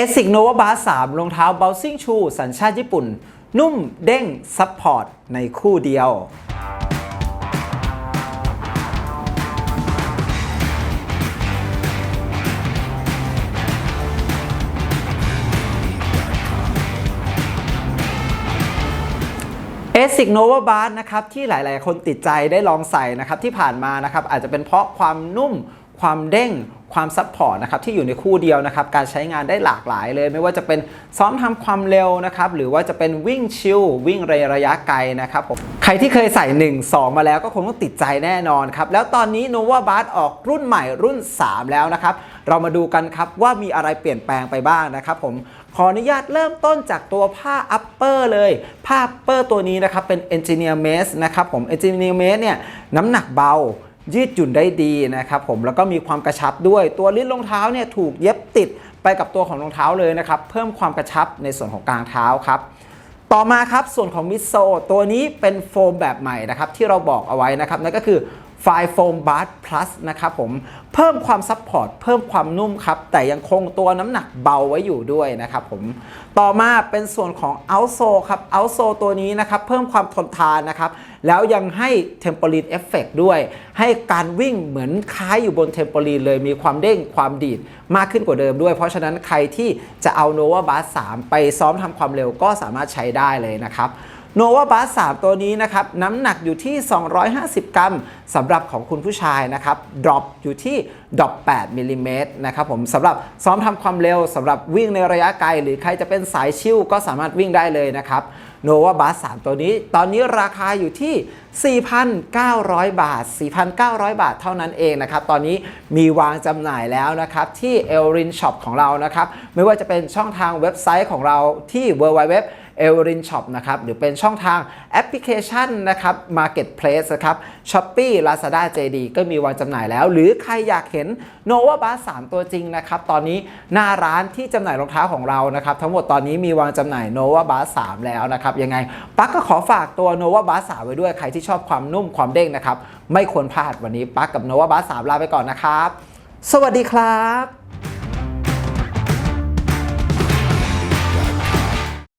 ASIC Nova Bar 3รองเท้า Bouncing Shoe สัญชาติญี่ปุ่น นุ่มเด้งซัพพอร์ตในคู่เดียวเอสิกโนวาบาร์นะครับที่หลาย ๆ คนติดใจได้ลองใส่นะครับที่ผ่านมานะครับอาจจะเป็นเพราะความนุ่ม ความเด้งความซัพพอร์ตนะครับที่อยู่ในคู่เดียวนะครับการใช้งานได้หลากหลายเลย ไม่ว่าจะเป็นซ้อมทำความเร็วนะครับหรือว่าจะเป็นวิ่งชิลวิ่งในระยะไกลนะครับผมใครที่เคยใส่ 1 2 มาแล้วก็คงต้องติดใจแน่นอนครับ แล้วตอนนี้ Nova b a r ออกรุ่นใหม่รุ่น 3 แล้วนะครับ เรามาดูกันครับว่ามีอะไรเปลี่ยนแปลงไปบ้างนะครับผมขออนุญาตเริ่มต้นจากตัวผ้า upper เลย ผ้า upper ตัวนี้นะครับเป็น engineer mesh นะครับผม engineer mesh เนี่ยน้ำหนักเบา ยืดหยุ่นได้ดีนะครับผมแล้วก็มีความกระชับด้วย ตัวลิ้นรองเท้าเนี่ยถูกเย็บติดไปกับตัวของรองเท้าเลยนะครับ เพิ่มความกระชับในส่วนของกลางเท้าครับต่อมาครับส่วนของมิดโซตัวนี้เป็นโฟมแบบใหม่นะครับที่เราบอกเอาไว้นะครับนั่นก็คือ ไฟโฟมบาร์ plus นะครับผมเพิ่มความซัพพอร์ตเพิ่มความนุ่มครับ แต่ยังคงตัวน้ำหนักเบาไว้อยู่ด้วยนะครับผมต่อมาเป็นส่วนของ outsole ครับ outsole ตัวนี้นะครับ เพิ่มความทนทานนะครับ แล้วยังให้ Tempoline Effect ด้วย ให้การวิ่งเหมือนคล้ายอยู่บน Tempoline เลยมีความเด้งความดีดมากขึ้นกว่าเดิมด้วย เพราะฉะนั้นใครที่จะเอา Nova b u s 3ไปซ้อมทำความเร็วก็สามารถใช้ได้เลยนะครับ Nova b u s 3ตัวนี้นะครับน้ำหนักอยู่ที่ 250 กรัมสำหรับของคุณผู้ชายนะครับดรอปอยู่ที่ดรอป8มิลลิเมตรนะครับผมสำหรับซ้อมทำความเร็วสำหรับวิ่งในระยะไกล หรือใครจะเป็นสายชิ่วก็สามารถวิ่งได้เลยนะครับโนวาบาส3ตัวนี้ ตอนนี้ราคาอยู่ที่ 4,900 บาท 4,900 บาทเท่านั้นเองนะครับ ตอนนี้มีวางจำหน่ายแล้วนะครับ ที่ e l r i n Shop ของเรานะครับ ไม่ว่าจะเป็นช่องทางเว็บไซต์ของเราที่ www r i n Shop นะครับหรือเป็นช่องทางแอปพลิเคชันนะครับ Marketplace นะครับ Shopee Lazada JD ก็มีวางจำหน่ายแล้ว หรือใครอยากเห็น Nova b u s 3ตัวจริงนะครับ ตอนนี้หน้าร้านที่จำหน่ายรองเท้าของเรานะครับ ทั้งหมดตอนนี้มีวางจำหน่าย Nova b u s 3แล้วนะครับ ยังไงปักก็ขอฝากตัว Nova b u s 3ไว้ด้วยใครที่ชอบความนุ่มความเด้งนะครับ ไม่ควรพลาดวันนี้ปักกับ Nova b u s 3ลาไปก่อนนะครับ สวัสดีครับ